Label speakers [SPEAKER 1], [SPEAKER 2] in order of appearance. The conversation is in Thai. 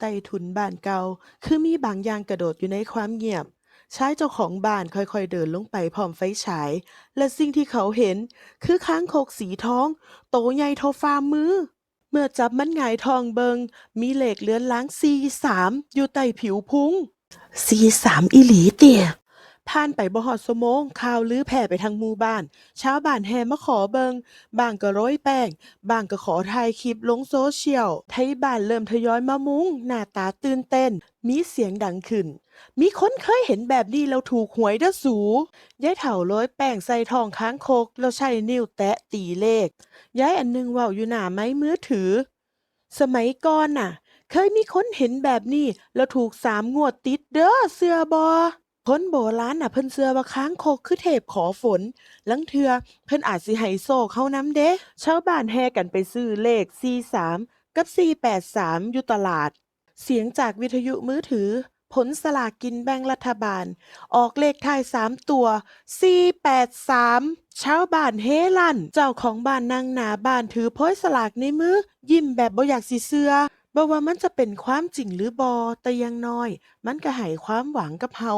[SPEAKER 1] ใต้ถุนบ้านเก่า คือมีบางอย่างกระโดดอยู่ในความเงียบ ชายเจ้าของบ้านค่อยๆเดินลงไปพร้อมไฟฉาย และสิ่งที่เขาเห็น คือค้างคกสีทอง โตใหญ่เท่าฝ่ามือ เมื่อจับมันหงายทองเบิง มีเหล็กเลือนล้างสีสามอยู่ใต้ผิวพุงสีสามอีหลีเตี่ย ผ่านไปบ่ฮอดสมง ข่าวลือแผ่ไปทางหมู่บ้าน ชาวบ้านแห่มาขอเบิงบางก็โรยแป้ง บางก็ขอถ่ายคลิปลงโซเชียล ไทยบ้านเริ่มทยอยมามุง หน้าตาตื่นเต้น มีเสียงดังขึ้น มีคนเคยเห็นแบบนี้แล้วถูกหวยเด้อสูยายเฒ่าโรยแป้งใส่ทองค้างคก แล้วใช้นิ้วแตะตีเลข ยายอันหนึงเว้าอยู่หน้าไม้มือถือ สมัยก่อนน่ะ เคยมีคนเห็นแบบนี้แล้วถูกสามงวดติดเด้อเสือบอ คนโบราณน่ะเพิ่นเสือว่าค้างคกคือเทพขอฝนลังเทือเพิ่นอาจสิให้โชคเฮานำเด้ชาวบ้านแห่กันไปซื้อเลข 43 กับ 483 อยู่ตลาด เสียงจากวิทยุมือถือ ผลสลากกินแบ่งรัฐบาล ออกเลขท้าย 3 ตัว 483 ชาวบ้านเฮลั่น เจ้าของบ้านนั่งหนาบ้านถือโพยสลากในมือ ยิ้มแบบบ่อยากสิเชื่อบ่ว่ามันจะเป็นความจริงหรือบ่แต่อยังน้อย มันก็ให้ความหวังกับเฮา